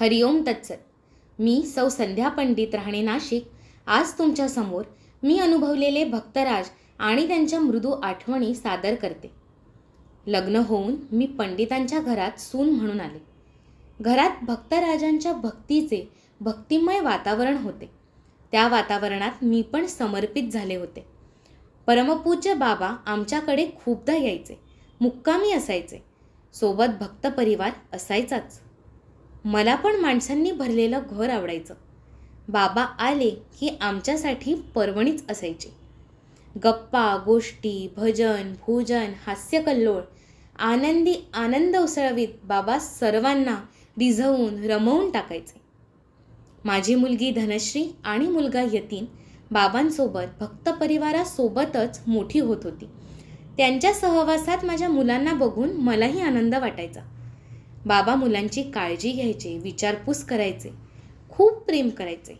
हरिओम तत्सत. मी सौ संध्या पंडित राहणे नाशिक. आज तुमच्यासमोर मी अनुभवलेले भक्तराज आणि त्यांच्या मृदू आठवणी सादर करते. लग्न होऊन मी पंडितांच्या घरात सून म्हणून आले. घरात भक्तराजांच्या भक्तीचे भक्तिमय वातावरण होते. त्या वातावरणात मी पण समर्पित झाले होते. परमपूज्य बाबा आमच्याकडे खूपदा यायचे. मुक्कामी असायचे. सोबत भक्त परिवार असायचाच. मला पण माणसांनी भरलेलं घर आवडायचं. बाबा आले की आमच्यासाठी पर्वणीच असायची. गप्पा गोष्टी भजन भोजन हास्यकल्लोळ आनंदी आनंद उसळवीत बाबा सर्वांना रिझवून रमवून टाकायचे. माझी मुलगी धनश्री आणि मुलगा यतीन बाबांसोबत भक्त परिवारासोबतच मोठी होत होती. त्यांच्या सहवासात माझ्या मुलांना बघून मलाही आनंद वाटायचा. बाबा मुलांची काळजी घ्यायचे विचारपूस करायचे खूप प्रेम करायचे.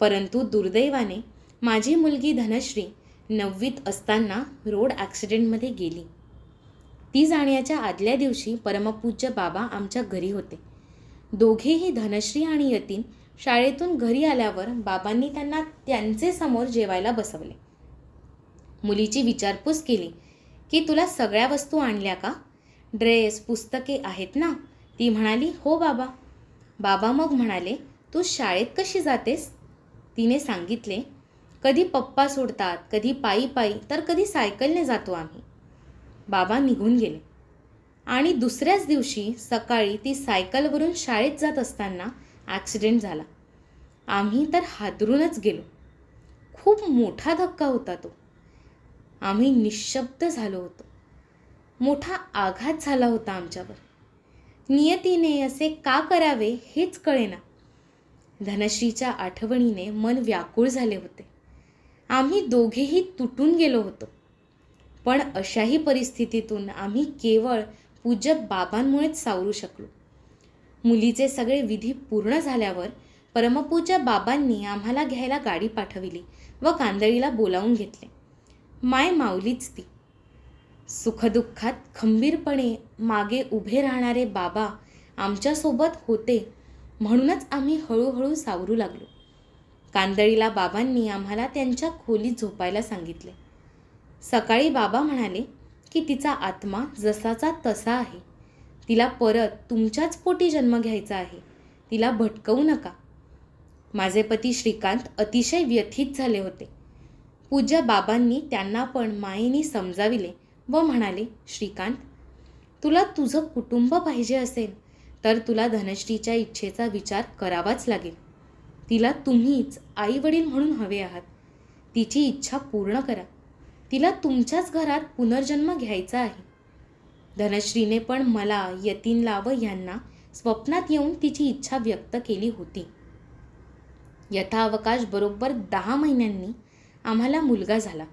परंतु दुर्दैवाने माझी मुलगी धनश्री नववीत असताना रोड ॲक्सिडेंटमध्ये गेली. ती जाण्याच्या आदल्या दिवशी परमपूज्य बाबा आमच्या घरी होते. दोघेही धनश्री आणि यतीन शाळेतून घरी आल्यावर बाबांनी त्यांना त्यांचे समोर जेवायला बसवले. मुलीची विचारपूस केली की तुला सगळ्या वस्तू आणल्या का? ड्रेस पुस्तके आहेत ना? ती म्हणाली हो बाबा. बाबा मग म्हणाले तू शाळेत कशी जातेस? तिने सांगितले कधी पप्पा सोडतात कधी पायी पायी तर कधी सायकलने जातो आम्ही. बाबा निघून गेले. आणि दुसऱ्याच दिवशी सकाळी ती सायकलवरून शाळेत जात असताना ॲक्सिडेंट झाला. आम्ही तर हादरूनच गेलो. खूप मोठा धक्का होता तो. आम्ही निशब्द झालो होतो. मोठा आघात झाला होता आमच्यावर. नियतीने असे का करावे हेच कळेना. धनश्रीच्या आठवणीने मन व्याकुळ झाले होते. आम्ही दोघेही तुटून गेलो होतो. पण अशाही परिस्थितीतून आम्ही केवळ पूज्य बाबांमुळेच सावरू शकलो. मुलीचे सगळे विधी पूर्ण झाल्यावर परमपूज्य बाबांनी आम्हाला घ्यायला गाडी पाठविली व कांदळीला बोलावून घेतले. माय माऊलीच ती. सुखदुःखात खंबीरपणे मागे उभे राहणारे बाबा आमच्यासोबत होते म्हणूनच आम्ही हळूहळू सावरू लागलो. कांदळीला बाबांनी आम्हाला त्यांच्या खोलीत झोपायला सांगितले. सकाळी बाबा म्हणाले की तिचा आत्मा जसाचा तसा आहे. तिला परत तुमच्याच पोटी जन्म घ्यायचा आहे. तिला भटकवू नका. माझे पती श्रीकांत अतिशय व्यथित झाले होते. पूज्य बाबांनी त्यांना पण मायेनी समजाविले. व म्हणाले श्रीकांत तुला तुझं कुटुंब पाहिजे असेल तर तुला धनश्रीच्या इच्छेचा विचार करावाच लागेल. तिला तुम्हीच आईवडील म्हणून हवे आहात. तिची इच्छा पूर्ण करा. तिला तुमच्याच घरात पुनर्जन्म घ्यायचा आहे. धनश्रीने पण मला यतीनला व यांना स्वप्नात येऊन तिची इच्छा व्यक्त केली होती. यथावकाश बरोबर दहा महिन्यांनी आम्हाला मुलगा झाला.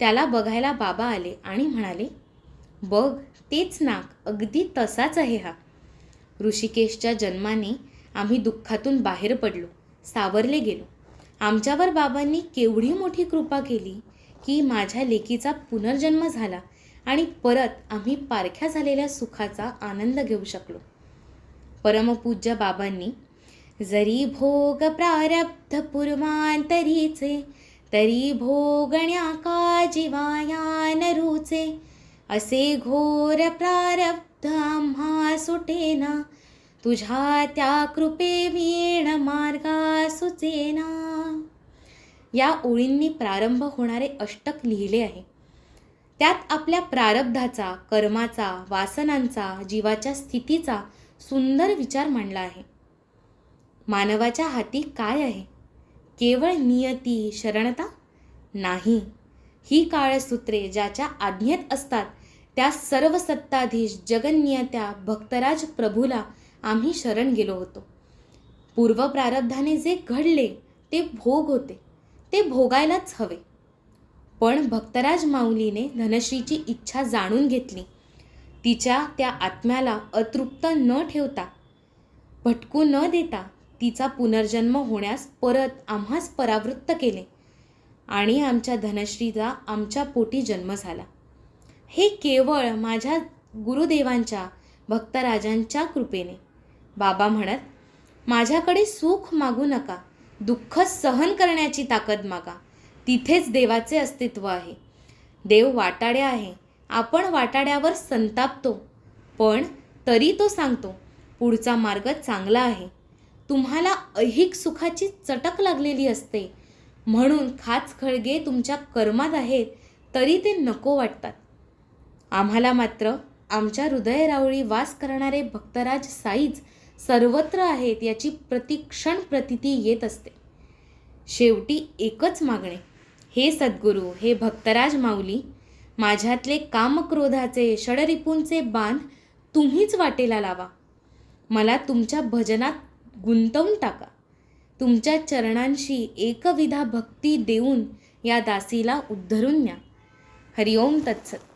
त्याला बघायला बाबा आले आणि म्हणाले बघ तेच नाक अगदी तसाच आहे हा. ऋषिकेशच्या जन्माने आम्ही दुःखातून बाहेर पडलो सावरले गेलो. आमच्यावर बाबांनी केवढी मोठी कृपा केली की माझ्या लेकीचा पुनर्जन्म झाला आणि परत आम्ही पारख्या झालेल्या सुखाचा आनंद घेऊ शकलो. परमपूज्य बाबांनी जरी भोग प्रारब्ध पूर्वांतरीचे तरी भोगण्या का जीवाया नरुचे असे घोर प्रारब्ध आम्हा सुटेना. तुझ्या त्या कृपे वीण मार्गा सुचेना या ओळींनी प्रारंभ होणारे अष्टक लिहिले आहे. त्यात आपल्या प्रारब्धाचा कर्माचा वासनांचा जीवाच्या स्थितीचा सुंदर विचार मांडला आहे. मानवाच्या हाती काय आहे? केवळ नियती शरणता नाही. ही काळसूत्रे ज्याच्या आज्ञेत असतात त्या सर्व सत्ताधीश जगन्नियत्या भक्तराज प्रभूला आम्ही शरण गेलो होतो. पूर्व प्रारब्धाने जे घडले ते भोग होते ते भोगायलाच हवे. पण भक्तराज माऊलीने धनश्रीची इच्छा जाणून घेतली. तिच्या त्या आत्म्याला अतृप्त न ठेवता भटकू न देता तिचा पुनर्जन्म होण्यास परत आम्हास परावृत्त केले. आणि आमच्या धनश्रीचा आमच्या पोटी जन्म झाला. हे केवळ माझ्या गुरुदेवांच्या भक्तराजांच्या कृपेने. बाबा म्हणत माझ्याकडे सुख मागू नका दुःख सहन करण्याची ताकद मागा. तिथेच देवाचे अस्तित्व आहे. देव वाटाड्या आहे. आपण वाटाड्यावर संतापतो. पण तरी तो सांगतो पुढचा मार्ग चांगला आहे. तुम्हाला ऐहिक सुखाची चटक लागलेली असते. म्हणून खाच खळगे तुमच्या कर्मात आहेत तरी ते नको वाटतात. आम्हाला मात्र आमच्या हृदयरावळी वास करणारे भक्तराज साईज सर्वत्र आहेत याची प्रतिक्षण प्रतिती येत असते. शेवटी एकच मागणे. हे सद्गुरू हे भक्तराज माऊली माझ्यातले कामक्रोधाचे षडरिपूंचे बांध तुम्हीच वाटेला लावा. मला तुमच्या भजनात गुंतवून टाका. तुमच्या चरणांशी एकविधा भक्ती देऊन या दासीला उद्धरून न्या. हरिओम तत्सत.